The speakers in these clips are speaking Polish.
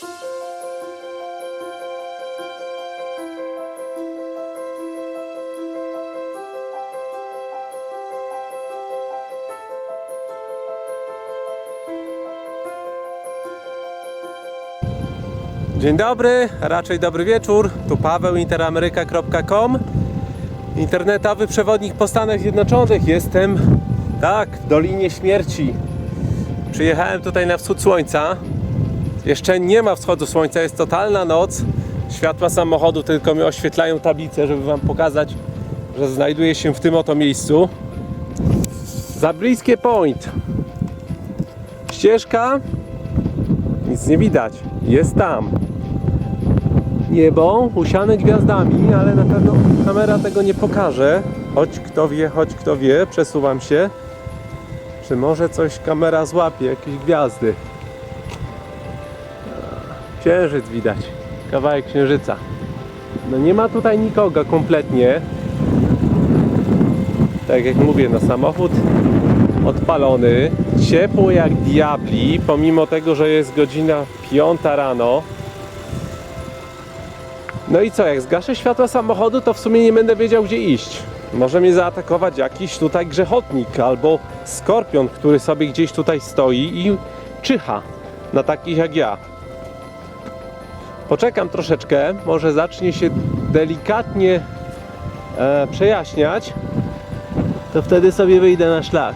Dzień dobry, raczej dobry wieczór. Tu Paweł, interameryka.com Internetowy przewodnik po Stanach Zjednoczonych. Jestem, tak, w Dolinie Śmierci. Przyjechałem tutaj na wschód słońca. Jeszcze nie ma wschodu słońca, jest totalna noc. Światła samochodu tylko mi oświetlają tablicę, żeby Wam pokazać, że znajduję się w tym oto miejscu. Za bliskie point. Ścieżka nic nie widać. Jest tam. Niebo usiane gwiazdami, ale na pewno kamera tego nie pokaże. Choć kto wie, choć kto wie, przesuwam się. Czy może coś kamera złapie, jakieś gwiazdy? Księżyc widać. Kawałek księżyca. No nie ma tutaj nikogo kompletnie. Tak jak mówię, no samochód odpalony, ciepło jak diabli, pomimo tego, że jest godzina 5 rano. No i co, jak zgaszę światła samochodu, to w sumie nie będę wiedział, gdzie iść. Może mnie zaatakować jakiś tutaj grzechotnik albo skorpion, który sobie gdzieś tutaj stoi i czyha na takich jak ja. Poczekam troszeczkę, może zacznie się delikatnie e, przejaśniać, to wtedy sobie wyjdę na szlak.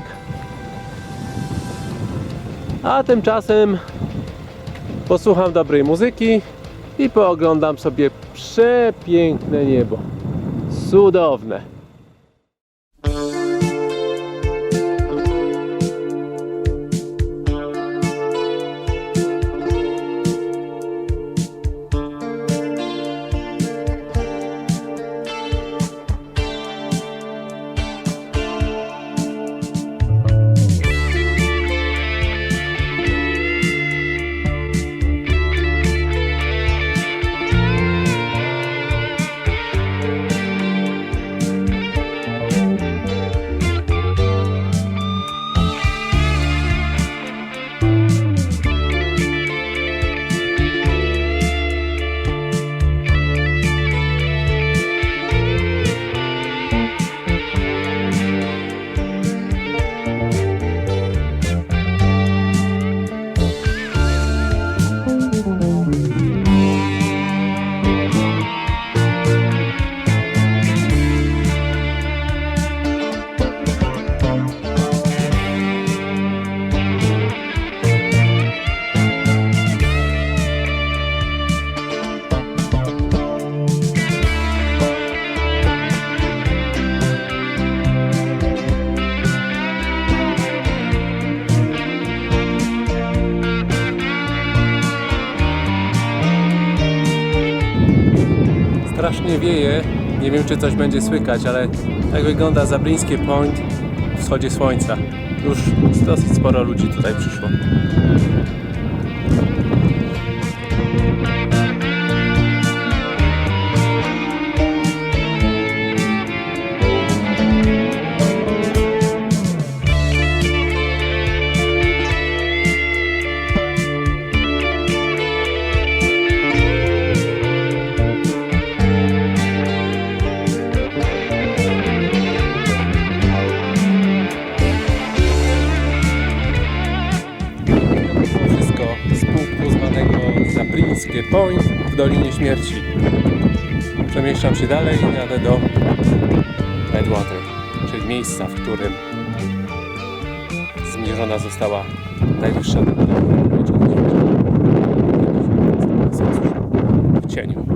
A tymczasem posłucham dobrej muzyki i pooglądam sobie przepiękne niebo. Cudowne. Strasznie wieje. Nie wiem, czy coś będzie słychać, ale tak wygląda Zabrińskie Point w wschodzie słońca. Już dosyć sporo ludzi tutaj przyszło. Point w Dolinie Śmierci. Przemieszczam się dalej i jadę do Redwater, czyli miejsca, w którym zmierzona została najwyższa w cieniu.